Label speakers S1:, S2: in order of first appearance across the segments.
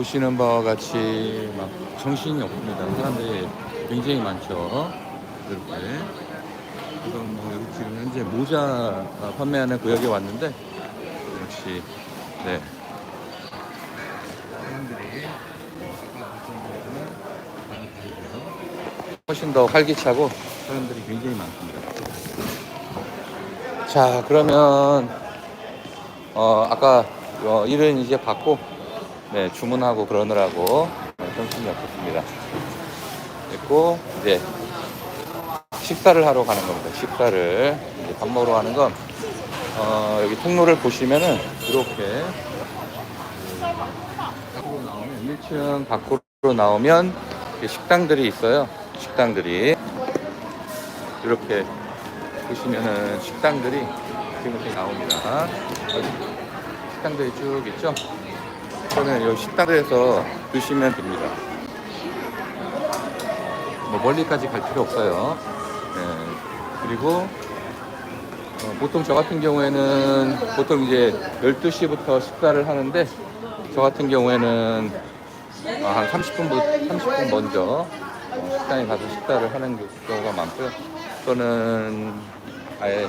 S1: 보시는 바와 같이 막 정신이 없습니다. 사람들이 굉장히 많죠. 이렇게. 지금 뭐 여기 지금 현재 모자 아, 판매하는 구역에 왔는데 역시 네. 사람들이 훨씬 더 활기차고 사람들이 굉장히 많습니다. 자 그러면 어 아까 어, 일은 이제 받고 네 주문하고 그러느라고 어, 정신이 없었습니다. 됐고 이제 식사를 하러 가는 겁니다. 식사를 이제 밥 먹으러 가는 건 어, 여기 통로를 보시면은 이렇게 그 밖으로 나오면 1층 밖으로 나오면 식당들이 있어요. 식당들이 이렇게 보시면은 식당들이 이렇게 나옵니다. 식당들이 쭉 있죠. 저는 여기 식당에서 드시면 됩니다. 뭐 멀리까지 갈 필요 없어요. 네. 그리고 어, 보통 저 같은 경우에는 보통 이제 12시부터 식사를 하는데 저 같은 경우에는 어, 한 30분, 30분 먼저 어, 식당에 가서 식사를 하는 경우가 많고요. 또는 아예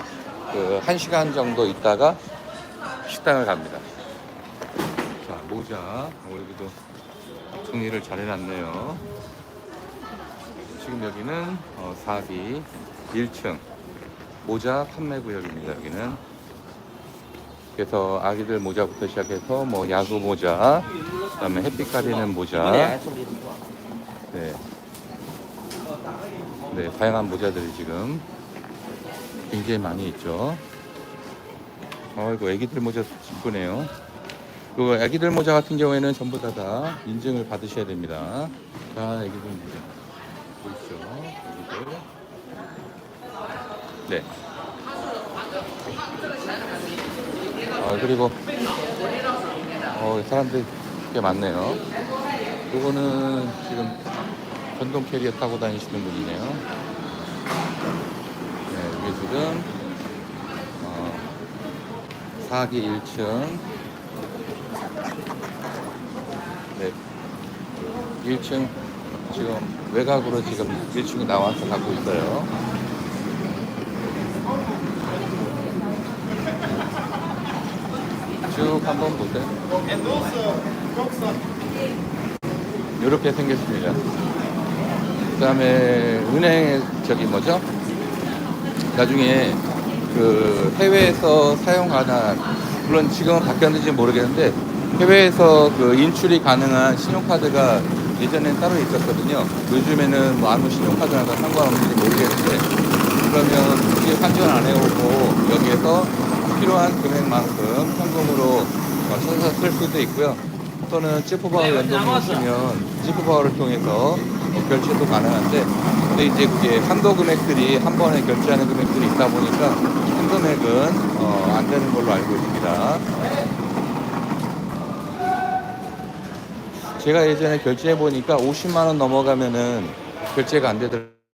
S1: 그 1시간 정도 있다가 식당을 갑니다. 자, 모자. 어, 여기도 정리를 잘 해놨네요. 지금 여기는 어, 4기 1층 모자 판매 구역입니다. 여기는 그래서 아기들 모자부터 시작해서 뭐 야구 모자, 그다음에 햇빛 가리는 모자, 네, 네 다양한 모자들이 지금 굉장히 많이 있죠. 어이구 애기들 모자 이쁘네요. 그 애기들 모자 같은 경우에는 전부 다 다 인증을 받으셔야 됩니다. 자 애기들 모자. 보이시죠? 여기들. 네. 아, 그리고, 어, 사람들이 꽤 많네요. 요거는 지금 전동 캐리어 타고 다니시는 분이네요. 네, 이게 지금, 어, 4기 1층. 1층 지금 외곽으로 지금 1층이 나와서 가고 있어요. 쭉 한번 보세요. 이렇게 생겼습니다. 그 다음에 은행 저기 뭐죠? 나중에 그 해외에서 사용하는 물론 지금은 바뀌었는지 모르겠는데 해외에서 그 인출이 가능한 신용카드가 예전엔 따로 있었거든요. 요즘에는 뭐 아무 신용카드나 다 상관없는지 모르겠는데 그러면 굳이 환전 안 해오고 여기에서 필요한 금액만큼 현금으로 찾아서 쓸 수도 있고요. 또는 지프바워 연동이 있으면 지프바워를 통해서 뭐 결제도 가능한데 근데 이제 그게 한도 금액들이 한 번에 결제하는 금액들이 있다 보니까 한 금액은 어, 안 되는 걸로 알고 있습니다. 제가 예전에 결제해 보니까 50만 원 넘어가면은 결제가 안 되더라고요.